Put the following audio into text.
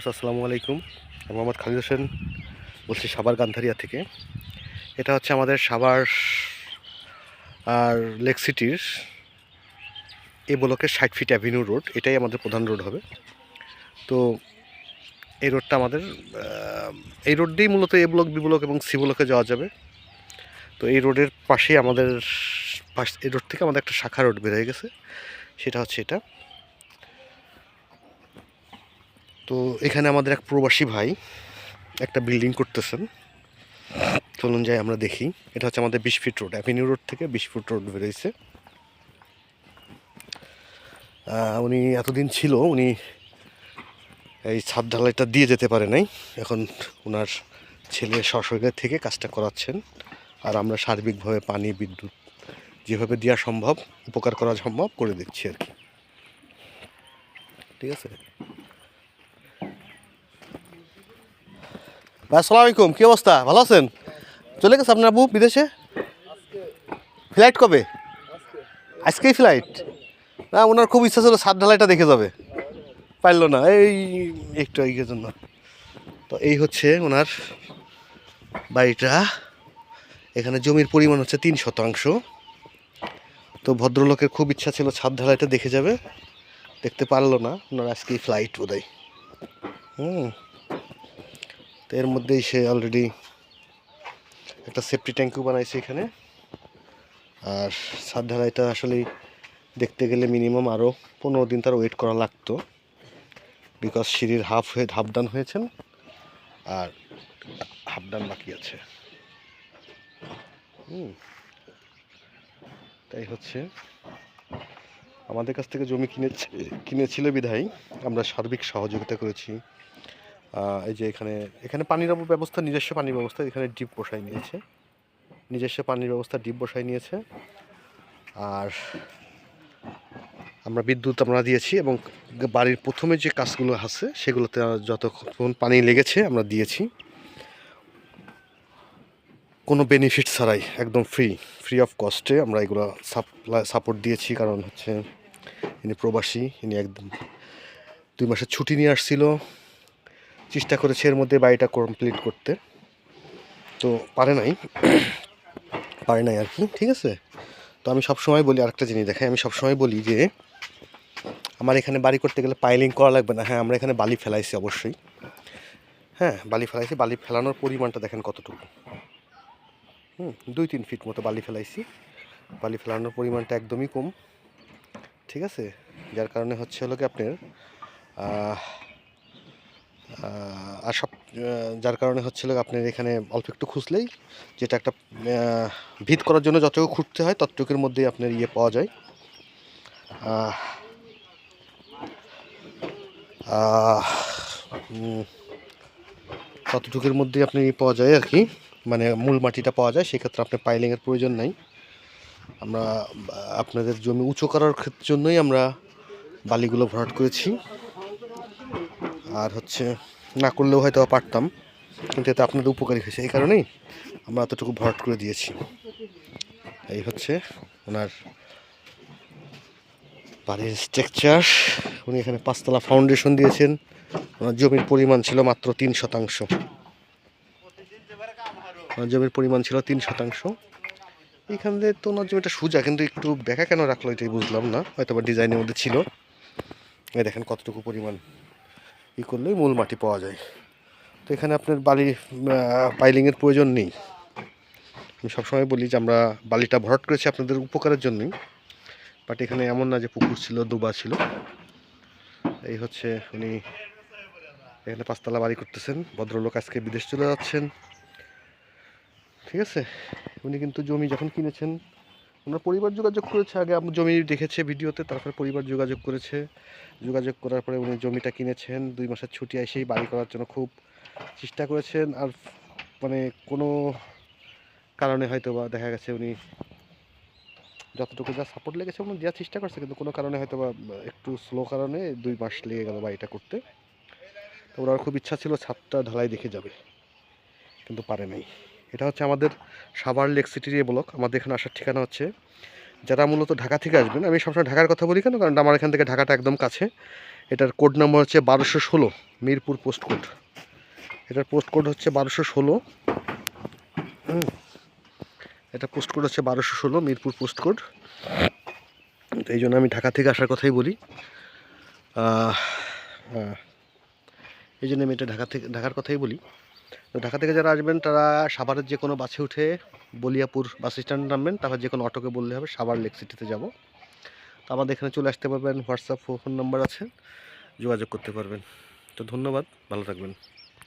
আসসালামু আলাইকুম। আমি মোহাম্মদ খালিদ হোসেন বলছি সাভার গান্ধারিয়া থেকে। এটা হচ্ছে আমাদের সাভার আর লেক সিটির এ ব্লকের ষাট ফিট অ্যাভিনিউ রোড, এটাই আমাদের প্রধান রোড হবে। তো এই রোডটা আমাদের এই রোড দিয়েই মূলত এ ব্লক, বি ব্লক এবং সি ব্লকে যাওয়া যাবে। তো এই রোডের পাশেই আমাদের, পাশ, এই রোড থেকে আমাদের একটা শাখা রোড বের হয়ে গেছে। সেটা হচ্ছে এটা। তো এখানে আমাদের এক প্রবাসী ভাই একটা বিল্ডিং করতেছেন। চলুন যাই আমরা দেখি। এটা হচ্ছে আমাদের বিশ ফিট রোড অ্যাভিনিউ রোড থেকে বিশ ফুট রোড বেরোইছে উনি এতদিন ছিল, উনি এই ছাদ ঢালাইটা দিয়ে যেতে পারে নাই। এখন ওনার ছেলে সশরীরে থেকে কাজটা করাচ্ছেন। আর আমরা সার্বিকভাবে পানি, বিদ্যুৎ যেভাবে দেওয়া সম্ভব, উপকার করা সম্ভব করে দিচ্ছি আর কি। ঠিক আছে? ভাই, আসসালামু আলাইকুম, কী অবস্থা? ভালো আছেন? চলে গেছে আপনার আবু বিদেশে? ফ্লাইট কবে? আজকেই ফ্লাইট না, ওনার খুব ইচ্ছা ছিল সাত ঢালাইটা দেখে যাবে। পারল না, এই একটু এই জন্য তো এই হচ্ছে ওনার বাড়িটা। এখানে জমির পরিমাণ হচ্ছে তিন শতাংশ। তো ভদ্রলোকের খুব ইচ্ছা ছিল ছাদ ঢালাইটা দেখে যাবে। দেখতে পারল না, ওনার আজকেই ফ্লাইট বোধহয়। হুম। তো এর মধ্যেই সে অলরেডি একটা সেফটি ট্যাঙ্কও বানাইছে এখানে। আর ছাদ ঢালাইটা আসলে দেখতে গেলে মিনিমাম আরও পনেরো দিন তার ওয়েট করা লাগতো। বিকজ সিঁড়ির হাফ হয়ে হাফ ডান হয়েছেন, আর হাফ ডান বাকি আছে। তাই হচ্ছে আমাদের কাছ থেকে জমি কিনেছে, কিনেছিল বিধায় আমরা সার্বিক সহযোগিতা করেছি। এই যে এখানে এখানে পানির ব্যবস্থা, নিজস্ব পানির ব্যবস্থা এখানে ডিপ বসাই নিয়েছে। নিজস্ব পানির ব্যবস্থা ডিপ বসাই নিয়েছে। আর আমরা বিদ্যুৎ আমরা দিয়েছি এবং বাড়ির প্রথমে যে কাজগুলো আছে সেগুলোতে যতক্ষণ পানি লেগেছে আমরা দিয়েছি। কোনো বেনিফিট ছাড়াই, একদম ফ্রি ফ্রি অফ কস্টে আমরা এগুলো সাপ্লাই সাপোর্ট দিয়েছি। কারণ হচ্ছে, ইনি প্রবাসী, ইনি একদম দুই মাসের ছুটি নিয়ে আসছিল। চেষ্টা করেছে এর মধ্যে বাড়িটা কমপ্লিট করতে। তো পারে নাই। পারে নাই আর কি, ঠিক আছে? তো আমি সবসময় বলি, আরেকটা জিনিস দেখাই, আমি সবসময় বলি যে, আমার এখানে বাড়ি করতে গেলে পাইলিং করা লাগবে না। হ্যাঁ আমরা এখানে বালি ফেলাইছি অবশ্যই। হ্যাঁ বালি ফেলাইছি, বালি ফেলানোর পরিমাণটা দেখেন কতটুকু। হুম, দুই তিন ফিট মতো বালি ফেলাইছি। বালি ফেলানোর পরিমাণটা একদমই কম, ঠিক আছে? যার কারণে হচ্ছে হলো কি আপনার আর সব যার কারণে হচ্ছিল আপনার এখানে অল্প একটু খুঁজলেই যেটা একটা ভিত করার জন্য যতটুকু খুঁজতে হয় ততটুকুর মধ্যেই আপনার ইয়ে পাওয়া যায়। ততটুকুর মধ্যেই আপনি ইয়ে পাওয়া যায় আর কি। মানে মূল মাটিটা পাওয়া যায়, সেক্ষেত্রে আপনার পাইলিংয়ের প্রয়োজন নাই। আমরা আপনাদের জমি উঁচু করার জন্যই আমরা বালিগুলো ভরাট করেছি। আর হচ্ছে না করলেও হয়তো পারতাম, কিন্তু এতে আপনাদের উপকারী হয়েছে। এই কারণেই আমরা এতটুকু ভরাট করে দিয়েছি। এই হচ্ছে ওনার বাড়ির স্ট্রাকচার উনি এখানে পাঁচতলা ফাউন্ডেশন দিয়েছেন। ওনার জমির পরিমাণ ছিল মাত্র তিন শতাংশ। ওনার জমির পরিমাণ ছিল তিন শতাংশ। এইখান দিয়ে তো ওনার জমিটা সোজা, কিন্তু একটু বেঁকা কেন রাখল এটাই বুঝলাম না। হয়তো বা ডিজাইনের মধ্যে ছিল। এই দেখেন কতটুকু পরিমাণ। ই করলেই মূল মাটি পাওয়া যায়। তো এখানে আপনার বালি পাইলিংয়ের প্রয়োজন নেই। আমি সবসময় বলি যে আমরা বালিটা ভরাট করেছি আপনাদের উপকারের জন্যই। বাট এখানে এমন না যে পুকুর ছিল ডোবা ছিল। এই হচ্ছে উনি এখানে পাঁচতলা বাড়ি করতেছেন। ভদ্রলোক আজকে বিদেশ চলে যাচ্ছেন। ঠিক আছে? উনি কিন্তু জমি যখন কিনেছেন ওনার পরিবার যোগাযোগ করেছে, আগে আমার জমি দেখেছে ভিডিওতে, তারপরে পরিবার যোগাযোগ করেছে। যোগাযোগ করার পরে উনি জমিটা কিনেছেন, দুই মাসের ছুটি এসেই বাড়ি করার জন্য খুব চেষ্টা করেছেন। আর মানে কোনো কারণে হয়তো বা দেখা গেছে উনি যতটুকু যা সাপোর্ট লেগেছে উনি দেওয়ার চেষ্টা করছে, কিন্তু কোনো কারণে হয়তো বা একটু স্লো কারণে দুই মাস লেগে গেল বাড়িটা করতে। তো ওনার খুব ইচ্ছা ছিল ছাদটা ঢালাই দেখে যাবে, কিন্তু পারে নাই। এটা হচ্ছে আমাদের সাভার লেক সিটির এ ব্লক। আমাদের এখানে আসার ঠিকানা হচ্ছে যারা মূলত ঢাকা থেকে আসবেন, আমি সবসময় ঢাকার কথা বলি কেন? কারণ আমার এখান থেকে ঢাকাটা একদম কাছে। এটার কোড নাম্বার হচ্ছে বারোশো ষোলো, মিরপুর পোস্ট কোড এটার পোস্ট কোড হচ্ছে বারোশো ষোলো। এটা পোস্ট কোড হচ্ছে বারোশো ষোলো, মিরপুর পোস্ট কোড তো এই জন্য আমি ঢাকা থেকে আসার কথাই বলি। এই জন্য আমি এটা ঢাকা থেকে, ঢাকার কথাই বলি। তো ঢাকা থেকে যারা আসবেন, তারা সাভারের যে কোনো বাসে উঠে বলিয়াপুর বাস স্ট্যান্ডে নামবেন। তারপর যে কোনো অটোকে বললে হবে, সাভার লেক সিটিতে যাব। তো আমাদের এখানে চলে আসতে পারবেন, হোয়াটসঅ্যাপ ফোন নাম্বার আছে, যোগাযোগ করতে পারবেন। তো ধন্যবাদ, ভালো থাকবেন।